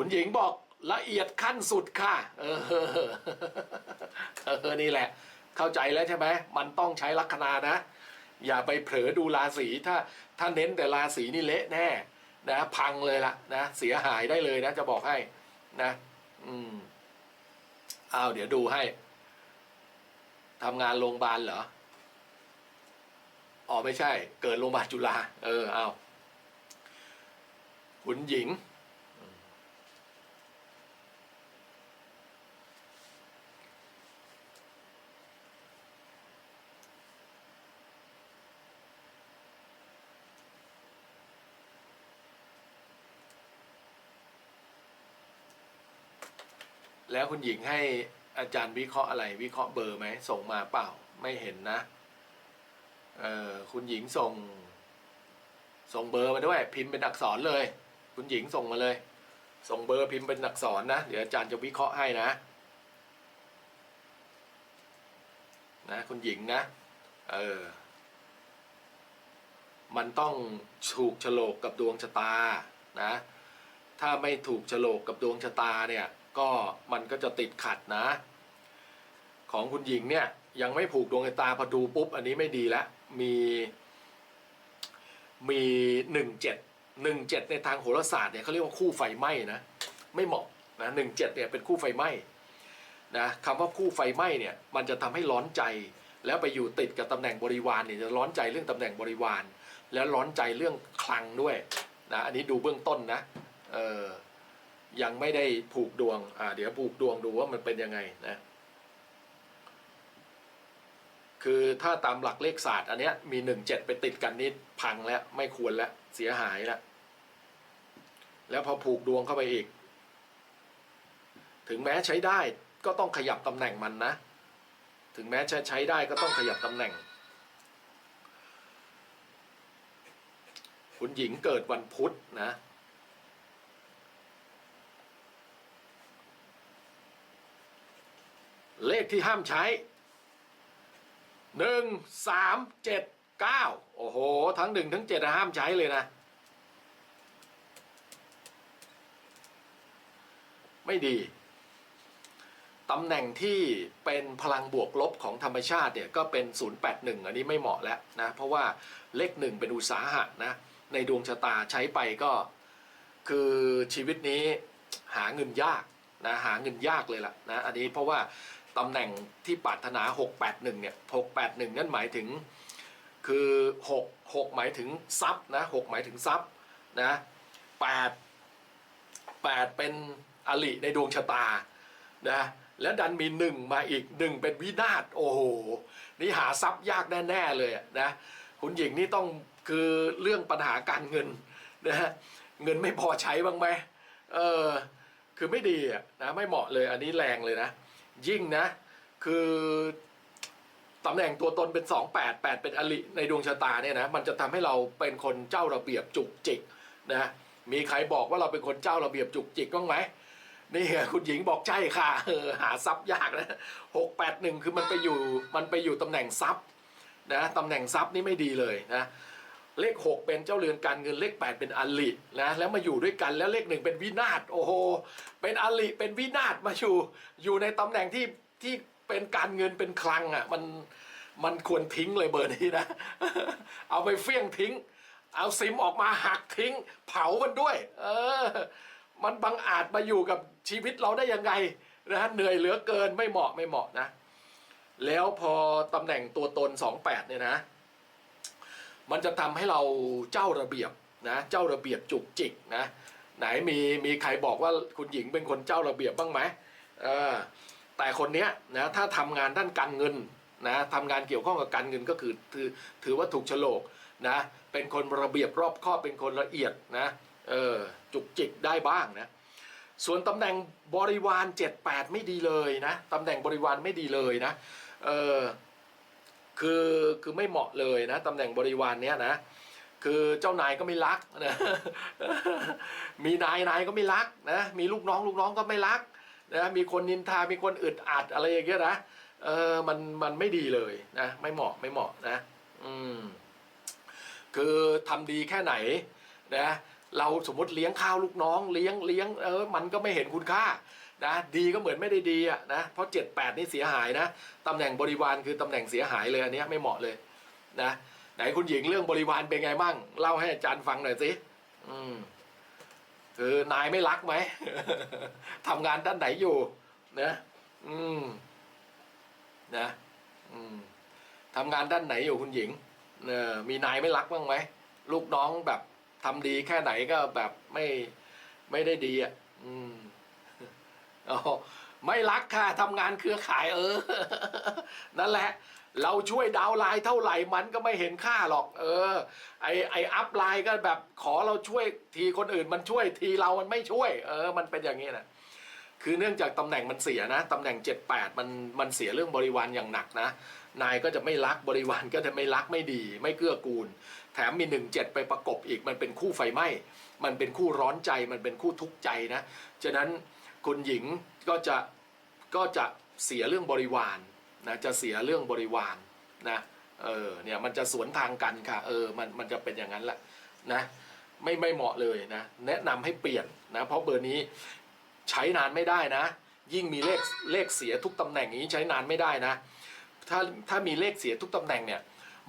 คุณหญิงบอกละเอียดขั้นสุดค่ะ เออเออนี่แหละ เข้าใจแล้วใช่ไหมมันต้องใช้ลัคนานะ อย่าไปเผลอดูราศีถ้าถ้าเน้นแต่ราศีนี่เละแน่นะพังเลยล่ะนะเสียหายได้เลยนะจะบอกให้นะอืมอ้าวเดี๋ยวดูให้ทำงานโรงพยาบาลเหรออ๋อไม่ใช่ เกิดโรงพยาบาลจุฬาเออเอาคุณหญิง แล้วคุณหญิงให้อาจารย์วิเคราะห์อะไร วิเคราะห์เบอร์ไหมส่งมาเปล่าไม่เห็นนะเออคุณหญิงส่ง ส่งเบอร์มาด้วย พิมพ์เป็นอักษรเลย คุณหญิงส่งมาเลย ส่งเบอร์พิมพ์เป็นอักษรนะ เดี๋ยวอาจารย์จะวิเคราะห์ให้นะนะคุณหญิงนะ เออ มันต้องถูกโฉลกกับดวงชะตานะ ถ้าไม่ถูกโฉลกกับดวงชะตาเนี่ย ก็มันก็จะติดขัดนะ ของคุณหญิงเนี่ยยังไม่ผูกดวงตาพอดูปุ๊บ อันนี้ไม่ดีแล้วมีมีหนึ่งเจ็ดหนึ่งเจ็ดในทางโหราศาสตร์เนี่ยเขาเรียกว่าคู่ไฟไหม้นะไม่เหมาะนะหนึ่งเจ็ดเนี่ยเป็นคู่ไฟไหม้นะคำว่าคู่ไฟไหม้เนี่ยมันจะทำให้ร้อนใจ แล้วไปอยู่ติดกับตำแหน่งบริวารเนี่ยจะร้อนใจเรื่องตำแหน่งบริวาร แล้วร้อนใจเรื่องคลังด้วยนะอันนี้ดูเบื้องต้นนะเออ ยังไม่ได้ผูกดวง อ่า เดี๋ยวผูกดวงดูว่ามันเป็นยังไงนะ คือถ้าตามหลักเลขศาสตร์ อันเนี้ยมีหนึ่งเจ็ดไปติดกันนี่พังแล้วไม่ควรแล้วเสียหายแล้ว แล้วพอผูกดวงเข้าไปอีก ถึงแม้ใช้ได้ก็ต้องขยับตำแหน่งมันนะ ถึงแม้จะใช้ได้ก็ต้องขยับตำแหน่ง คุณหญิงเกิดวันพุธนะ เลขที่ห้ามใช้หนึ่งสามเจ็ดเก้าโอ้โห ทั้งหนึ่งทั้งเจ็ดห้ามใช้เลยนะ ไม่ดีตำแหน่งที่เป็นพลังบวกลบของธรรมชาติเนี่ยก็เป็น 081 อันนี้ไม่เหมาะแล้วนะ เพราะว่าเลขหนึ่งเป็นอุตสาหะนะ ในดวงชะตาใช้ไปก็ คือชีวิตนี้หาเงินยากนะหาเงินยากเลยล่ะนะอันนี้เพราะว่า ตำแหน่งที่ปรารถนา 681 เนี่ย 681 นั่นหมายถึงคือ 6 6 หมายถึงทรัพย์นะ 6 หมายถึงทรัพย์นะ8 8 เป็นอลิในดวงชะตานะและดันมี1มาอีก1เป็นวินาศโอ้โห นี่หาทรัพย์ยากแน่ ๆ เลยนะคุณหญิงนี่ต้องคือเรื่องปัญหาการเงินนะฮะเงินไม่พอใช้บ้างไหมเออคือไม่ดีอะนะไม่เหมาะเลยอันนี้แรงเลยนะ ยิ่งนะ คือตำแหน่งตัวตนเป็น 2 8 8 เป็นอลิในดวงชะตาเนี่ยนะมันจะทำให้เราเป็นคนเจ้าระเบียบจุกจิกนะมีใครบอกว่าเราเป็นคนเจ้าระเบียบจุกจิกบ้างไหมนี่คุณหญิงบอกใช่ค่ะเออหาทรัพย์ยากนะหกแปดหนึ่งคือมันไปอยู่มันไปอยู่ตำแหน่งทรัพย์นะตำแหน่งทรัพย์นี่ไม่ดีเลยนะ เลข 6 เป็นเจ้าเรือนการเงินเลข 8 เป็นอลินะแล้วมาอยู่ด้วยกันแล้วเลขหนึ่งเป็นวินาศโอ้โหเป็นอลิเป็นวินาศมาอยู่อยู่ในตำแหน่งที่ที่เป็นการเงินเป็นคลังอะมันมันควรทิ้งเลยเบอร์นี้นะ เอาไปเฟี้ยงทิ้ง เอาซิมออกมาหักทิ้ง เผามันด้วย เออ มันบังอาจมาอยู่กับชีวิตเราได้ยังไงนะเหนื่อยเหลือเกินไม่เหมาะไม่เหมาะนะ แล้วพอตำแหน่งตัวตน 28 เนี่ยนะ มันจะทำให้เราเจ้าระเบียบนะเจ้าระเบียบจุกจิกนะไหนมีมีใครบอกว่าคุณหญิงเป็นคนเจ้าระเบียบบ้างไหมเออแต่คนเนี้ยนะถ้าทำงานด้านการเงินนะทำงานเกี่ยวข้องกับการเงินก็คือถือถือว่าถูกโฉลกนะเป็นคนระเบียบรอบคอบเป็นคนละเอียดนะเออจุกจิกได้บ้างนะส่วนตำแหน่งบริวาร 78 ไม่ดีเลยนะตำแหน่งบริวารไม่ดีเลยนะเออ คือคือไม่เหมาะเลยนะตำแหน่งบริวารเนี้ยนะคือเจ้านายก็ไม่รักนะมีนายนายก็ไม่รักนะมีลูกน้องลูกน้องก็ไม่รักนะมีคนนินทามีคนอึดอัดอะไรอย่างเงี้ยนะเออมันมันไม่ดีเลยนะไม่เหมาะไม่เหมาะนะอืมคือทำดีแค่ไหนนะเราสมมติเลี้ยงข้าวลูกน้องเลี้ยงเลี้ยงเออมันก็ไม่เห็นคุณค่า นะดีก็เหมือนไม่ได้ดีอะนะเพราะเจ็ดแปดนี่เสียหายนะตำแหน่งบริวารคือตำแหน่งเสียหายเลยอันนี้ไม่เหมาะเลยนะไหนคุณหญิงเรื่องบริวารเป็นไงบ้างเล่าให้อาจารย์ฟังหน่อยสิอืมคือนายไม่รักไหมทำงานด้านไหนอยู่นะอืมนะอืมทำงานด้านไหนอยู่คุณหญิงเออมีนายไม่รักบ้างไหมลูกน้องแบบทำดีแค่ไหนก็แบบไม่ไม่ได้ดีอะ อืม ไม่รักค่ะทำงานเครือข่ายเออ นั่นแหละ เราช่วยดาวไลน์เท่าไหร่มันก็ไม่เห็นค่าหรอก เออ ไอไออัพไลน์ก็แบบขอเราช่วยทีคนอื่นมันช่วยทีเรามันไม่ช่วย เออ มันเป็นอย่างนี้นะคือเนื่องจากตำแหน่งมันเสียนะตำแหน่ง 78 มันมันเสียเรื่องบริวารอย่างหนักนะ นายก็จะไม่รักบริวารก็จะไม่รักไม่ดี ไม่เกื้อกูล แถมมี 17 ไปประกบอีกมันเป็นคู่ไฟไหม้มันเป็นคู่ร้อนใจมันเป็นคู่ทุกข์ใจนะฉะนั้น คุณหญิงก็จะก็จะเสียเรื่องบริวารนะจะเสียเรื่องบริวารนะเออเนี่ยมันจะสวนทางกันค่ะเออมันมันจะเป็นอย่างนั้นแหละนะไม่ไม่เหมาะเลยนะแนะนำให้เปลี่ยนนะเพราะเบอร์นี้ใช้นานไม่ได้นะ ยิ่งมีเลขเลขเสียทุกตำแหน่งอย่างนี้ใช้นานไม่ได้นะถ้าถ้ามีเลขเสียทุกตำแหน่งเนี่ย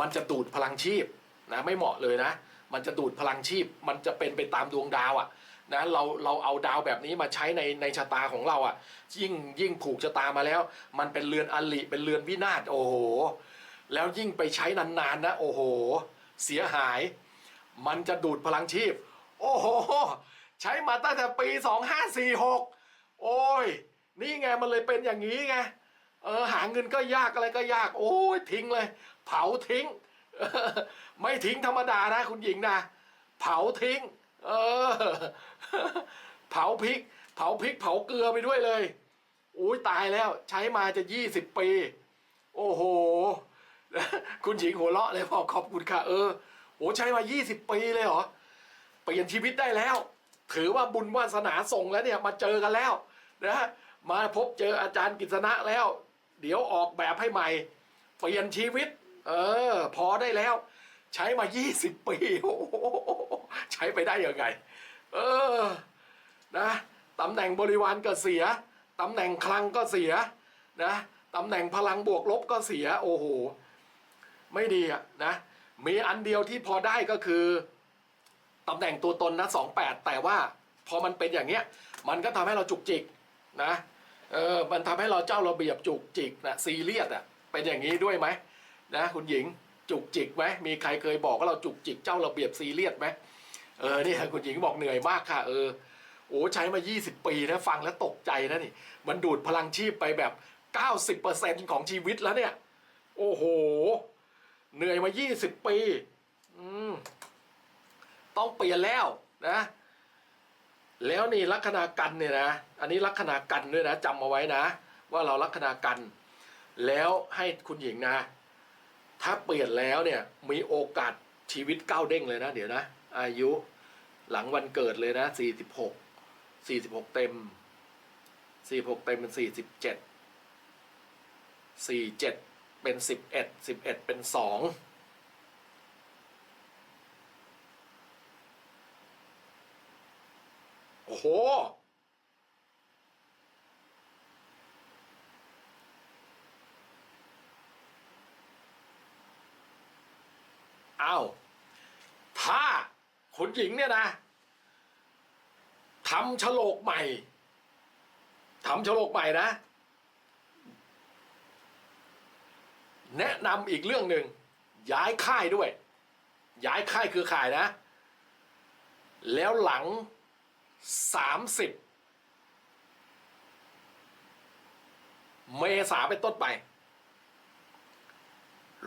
มันจะดูดพลังชีพนะไม่เหมาะเลยนะ มันจะดูดพลังชีพ มันจะเป็นไปตามดวงดาวอะ่ะ นะเราเราเอาดาวแบบนี้มาใช้ในในชะตาของเราอะ่ะ ยิ่งยิ่งผูกชะตามาแล้ว มันเป็นเรือนอลิเป็นเรือนวินาศโอ้โหแล้วยิ่งไปใช้นานๆนะ โอ้โห เสียหาย มันจะดูดพลังชีพ โอ้โห ใช้มาตั้งแต่ปี 2546 โอ้ย นี่ไงมันเลยเป็นอย่างนี้ไงเออหาเงินก็ยากอะไรก็ยาก โอ้ยทิ้งเลย เผาทิ้ง ไม่ทิ้งธรรมดานะ คุณหญิงนะ เผาทิ้ง เออ เผาพริก เผาพริก เผาเกลือไปด้วยเลยโอ้ยตายแล้ว ใช้มาจะยี่สิบปี โอ้โห คุณหญิงหัวเราะเลยบอขอบคุณค่ะ เออโอ้ใช้มายี่สิบปีเลยเหรอ เปลี่ยนชีวิตได้แล้ว ถือว่าบุญวาสนาส่งแล้วเนี่ย มาเจอกันแล้วนะมาพบเจออาจารย์กิษณะแล้ว เดี๋ยวออกแบบให้ใหม่ เปลี่ยนชีวิต เออ พอได้แล้ว ใช้มา20ปีโอ้โใช้ไปได้ยังไง เออ นะตำแหน่งบริวารก็เสียตำแหน่งคลังก็เสียนะตำแหน่งพลังบวกลบก็เสีย โอ้โห ไม่ดีอะนะ มีอันเดียวที่พอได้ก็คือตำแหน่งตัวตนนะสองแปดแต่ว่าพอมันเป็นอย่างเงี้ย มันก็ทำให้เราจุกจิกนะเออมันทำให้เราเจ้าระเบียบจุกจิกนะซีเรียสอะเป็นอย่างนี้ด้วยไหมนะคุณหญิงจุกจิกไหมมีใครเคยบอกว่าเราจุกจิกเจ้าระเบียบซีเรียสไหม เออเนี่ยคุณหญิงบอกเหนื่อยมากค่ะ เออโอ้ใช้มา 20 ปีนะฟังแล้วตกใจนะนี่ มันดูดพลังชีพไปแบบ 90%ของชีวิตแล้วเนี่ย โอ้โห เหนื่อยมา 20 ปีอืมต้องเปลี่ยนแล้วนะ แล้วนี่ลัคนากันเนี่ยนะ อันนี้ลัคนากันด้วยนะจำเอาไว้นะ ว่าเราลัคนากัน แล้วให้คุณหญิงนะ ถ้าเปลี่ยนแล้วเนี่ยมีโอกาสชีวิตก้าวเด้งเลยนะ เดี๋ยวนะ อายุหลังวันเกิดเลยนะสี่สิบหกสี่สิบหกเต็มสี่หกเต็มเป็นสี่สิบเจ็ดสี่เจ็ดเป็นสิบเอ็ดสิบเอ็ดเป็นสองโอ้โหอ้าวถ้า คุณหญิงเนี่ยนะทำฉลกใหม่ทำฉลกใหม่นะ แนะนำอีกเรื่องหนึ่งย้ายค่ายด้วย ย้ายค่ายคือข่ายนะ แล้วหลังสามสิบเมษาเป็นต้นไป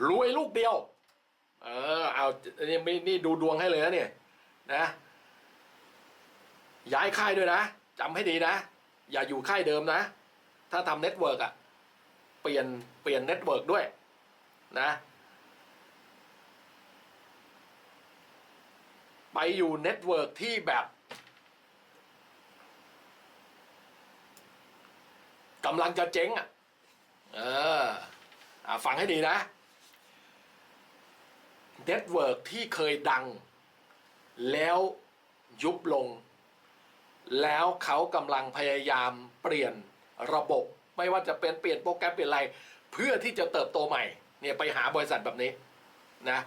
รวยลูกเดียว เออ เอา นี่นี่ดูดวงให้เลยนะเนี่ย นะย้ายค่ายด้วยนะจำให้ดีนะ อย่าอยู่ค่ายเดิมนะ ถ้าทำเน็ตเวิร์กอะเปลี่ยนเปลี่ยนเน็ตเวิร์กด้วยนะไปอยู่เน็ตเวิร์กที่แบบกำลังจะเจ๊งอะ เอออฟังให้ดีนะ เน็ตเวิร์กที่เคยดัง แล้วยุบลง แล้วเขากำลังพยายามเปลี่ยนระบบ ไม่ว่าจะเป็นเปลี่ยนโปรแกรมเปลี่ยนอะไร เพื่อที่จะเติบโตใหม่เนี่ยไปหาบริษัทแบบนี้นะ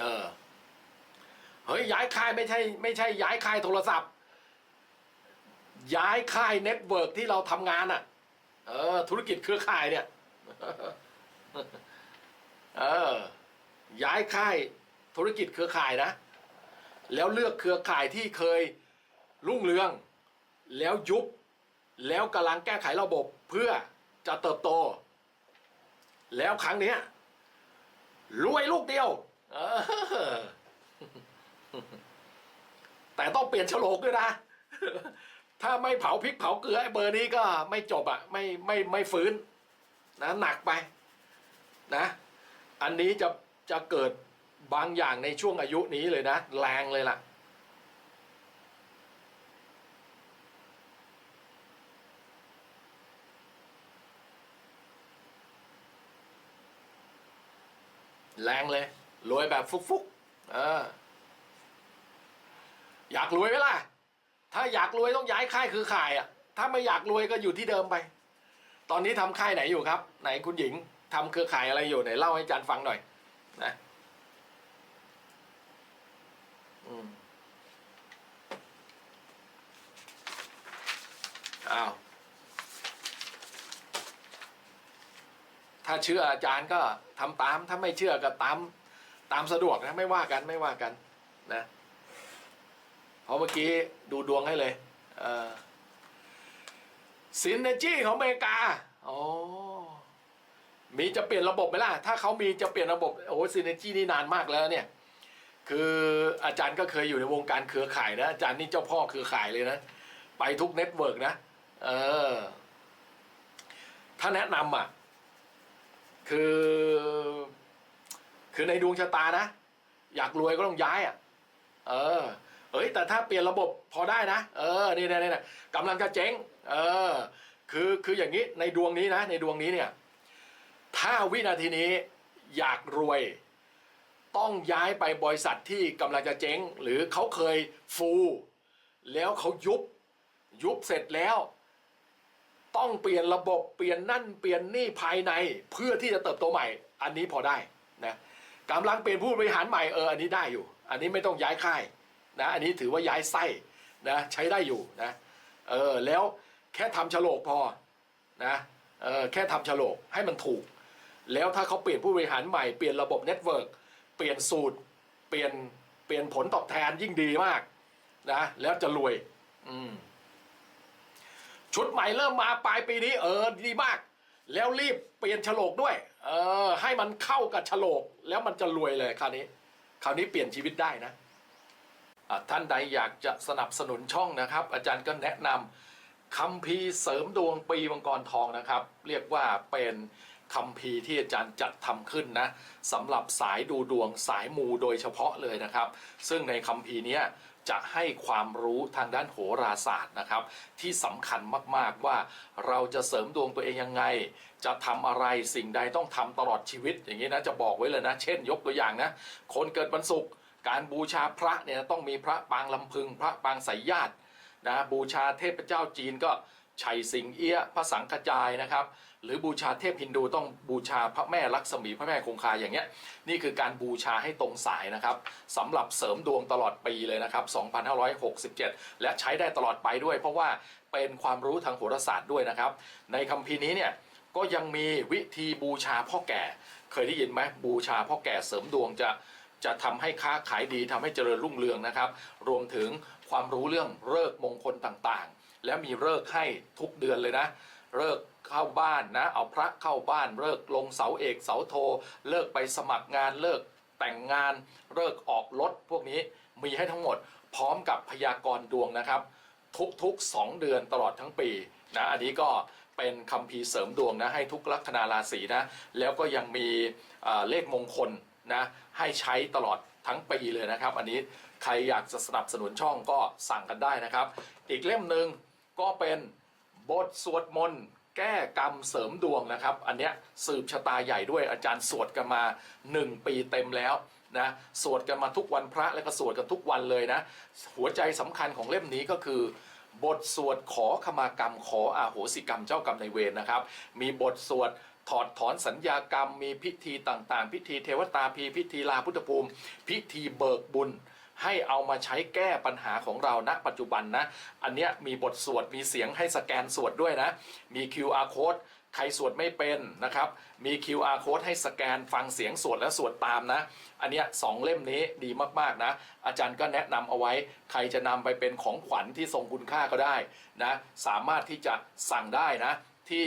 เออเฮ้ยย้ายค่ายไม่ใช่ไม่ใช่ย้ายค่ายโทรศัพท์ ย้ายค่ายเน็ตเวิร์กที่เราทำงานอะ่ะเออธุรกิจเครือข่ายเนี่ยเออย้ายค่ายธุรกิจเครือข่ายนะ แล้วเลือกเครือข่ายที่เคยรุ่งเรือง แล้วยุบ แล้วกำลังแก้ไขระบบเพื่อจะเติบโต แล้วครั้งนี้รวยลูกเดียวแต่ต้องเปลี่ยนโฉลกด้วยนะ ถ้าไม่เผาพริกเผาเกลือไอ้เบอร์นี้ก็ไม่จบอะ่ะไม่ไม่ไม่ฟื้นนะหนักไปนะ อันนี้จะจะเกิด บางอย่างในช่วงอายุนี้เลยนะ แรงเลยล่ะ แรงเลยรวยแบบฟุกๆเอออยากรวยไหมล่ะ ถ้าอยากรวยต้องย้ายค่ายคือข่ายอะ ถ้าไม่อยากรวยก็อยู่ที่เดิมไป ตอนนี้ทำค่ายไหนอยู่ครับ ไหนคุณหญิงทำเครือข่ายอะไรอยู่ไหนเล่าให้อาจารย์ฟังหน่อย นะ อ้าว ถ้าเชื่ออาจารย์ก็ทำตาม ถ้าไม่เชื่อก็ตาม ตามสะดวกนะ ไม่ว่ากันไม่ว่ากัน นะเพราะเมื่อกี้ดูดวงให้เลยเออซินเนจี้ของอเมริกาอ๋อมีจะเปลี่ยนระบบไหมล่ะ ถ้าเขามีจะเปลี่ยนระบบ โอ้ซินเนจี้นี่นานมากแล้วเนี่ย คืออาจารย์ก็เคยอยู่ในวงการเครือข่ายนะอาจารย์นี่เจ้าพ่อเครือข่ายเลยนะ ไปทุกเน็ตเวิร์กนะ เออ ถ้าแนะนำอะ คือ คือในดวงชะตานะ อยากรวยก็ต้องย้ายอะ เออ เอ้ย แต่ถ้าเปลี่ยนระบบพอได้นะ เออ นี่นี่นี่กำลังจะเจ๊ง เออ คือ คืออย่างนี้ ในดวงนี้นะ ในดวงนี้เนี่ย ถ้าวินาทีนี้อยากรวย ต้องย้ายไปบริษัทที่กำลังจะเจ๊ง หรือเขาเคยฟูแล้วเขายุบยุบเสร็จแล้ว ต้องเปลี่ยนระบบเปลี่ยนนั่นเปลี่ยนนี่ภายในเพื่อที่จะเติบโตใหม่ อันนี้พอได้นะกำลังเปลี่ยนผู้บริหารใหม่เอออันนี้ได้อยู่ อันนี้ไม่ต้องย้ายค่ายนะอันนี้ถือว่าย้ายไส้นะใช้ได้อยู่นะเออแล้วแค่ทำฉลกพอนะเออแค่ทำฉลกให้มันถูก แล้วถ้าเขาเปลี่ยนผู้บริหารใหม่เปลี่ยนระบบเน็ตเวิร์ก เปลี่ยนสูตร เปลี่ยนเปลี่ยนผลตอบแทนยิ่งดีมากนะแล้วจะรวย อืมชุดใหม่เริ่มมาปลายปีนี้ เออดีมาก แล้วรีบเปลี่ยนฉลกด้วย เออ ให้มันเข้ากับฉลก แล้วมันจะรวยเลยคราวนี้ คราวนี้เปลี่ยนชีวิตได้นะะท่านใดอยากจะสนับสนุนช่องนะครับ อาจารย์ก็แนะนำคัมภีเสริมดวงปีมังกรทองนะครับ เรียกว่าเป็น คัมภีร์ที่อาจารย์จัดทำขึ้นนะสำหรับสายดูดวงสายมูโดยเฉพาะเลยนะครับ ซึ่งในคัมภีร์นี้จะให้ความรู้ทางด้านโหราศาสตร์นะครับ ที่สำคัญมากๆว่าเราจะเสริมดวงตัวเองยังไง จะทำอะไรสิ่งใดต้องทำตลอดชีวิต อย่างนี้นะจะบอกไว้เลยนะ เช่น ยกตัวอย่างนะคนเกิดวันศุกร์การบูชาพระเนี่ยต้องมีพระปางลำพึง พระปางสายญาตินะบูชาเทพเจ้าจีนก็ ชัยสิงเอี้ยพระสังฆจายนะครับ หรือบูชาเทพฮินดูต้องบูชาพระแม่ลักษมีพระแม่คงคาอย่างเงี้ยนี่คือการบูชาให้ตรงสายนะครับสำหรับเสริมดวงตลอดปีเลยนะครับ 2567 และใช้ได้ตลอดไปด้วย เพราะว่าเป็นความรู้ทางโหราศาสตร์ด้วยนะครับ ในคัมภีร์นี้เนี่ยก็ยังมีวิธีบูชาพ่อแก่ เคยได้ยินไหมบูชาพ่อแก่เสริมดวงจะจะทำให้ค้าขายดีทำให้เจริญรุ่งเรืองนะครับ รวมถึง ความรู้เรื่องเลิกมงคลต่างๆ และมีเลิกให้ทุกเดือนเลยนะเลิกเข้าบ้านนะ เอาพระเข้าบ้านเลิกลงเสาเอกเสาโท เลิกไปสมัครงานเลิกแต่งงานเลิกออกรถพวกนี้มีให้ทั้งหมดพร้อมกับพยากรณ์ดวงนะครับ ทุกๆ 2 เดือนตลอดทั้งปีนะอันนี้ก็เป็นคัมภีเสริมดวงนะให้ทุกลัคนาราศีนะแล้วก็ยังมีเอ่อเลขมงคลนะให้ใช้ตลอดทั้งปีเลยนะครับ อันนี้ ใครอยากจะสนับสนุนช่องก็สั่งกันได้นะครับ อีกเล่มหนึ่งก็เป็นบทสวดมนต์แก้กรรมเสริมดวงนะครับ อันเนี้ยสืบชะตาใหญ่ด้วยอาจารย์สวดกันมา 1 ปีเต็มแล้วนะสวดกันมาทุกวันพระแล้วก็สวดกันทุกวันเลยนะ หัวใจสำคัญของเล่มนี้ก็คือบทสวดขอขมากรรมขออาโหสิกรรมเจ้ากรรมในายเวรนะครับ มีบทสวดถอดถอนสัญญากรรม มีพิธีต่างๆ พิธีเทวตาพี พิธีลาพุทธภูมิ พิธีเบิกบุญ ให้เอามาใช้แก้ปัญหาของเราณปัจจุบันนะ อันเนี้ยมีบทสวดมีเสียงให้สแกนสวดด้วยนะ มี QR code ใครสวดไม่เป็นนะครับ มี QR code ให้สแกนฟังเสียงสวดและสวดตามนะ อันเนี้ยสองเล่มนี้ดีมากๆนะ อาจารย์ก็แนะนำเอาไว้ ใครจะนำไปเป็นของขวัญที่ทรงคุณค่าก็ได้นะ สามารถที่จะสั่งได้นะ ที่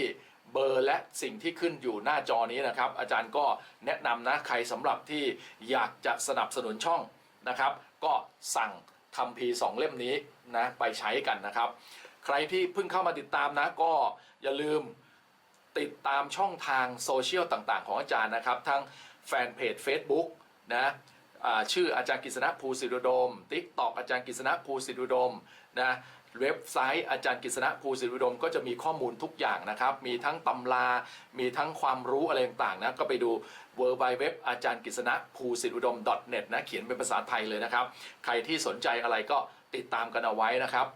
เบอร์และสิ่งที่ขึ้นอยู่หน้าจอนี้นะครับ อาจารย์ก็แนะนำนะ ใครสำหรับที่อยากจะสนับสนุนช่องนะครับ ก็สั่งคำพีสองเล่มนี้นะไปใช้กันนะครับ ใครที่เพิ่งเข้ามาติดตามนะก็อย่าลืมติดตามช่องทางโซเชียลต่างๆ ของอาจารย์นะครับ ทั้งแฟนเพจ Facebook นะชื่ออาจารย์กฤษณะภูสิรุดม t ิ k t o k อาจารย์กฤษณะภูสิรุดมนะ เว็บไซต์อาจารย์กฤษณะภูสิริอุดมก็จะมีข้อมูลทุกอย่างนะครับ มีทั้งตำรา มีทั้งความรู้อะไรต่างๆนะก็ไปดู w w w อาจารย์กฤษณะภูสิริอุดม .net นะเขียนเป็นภาษาไทยเลยนะครับ ใครที่สนใจอะไรก็ติดตามกันเอาไว้นะครับ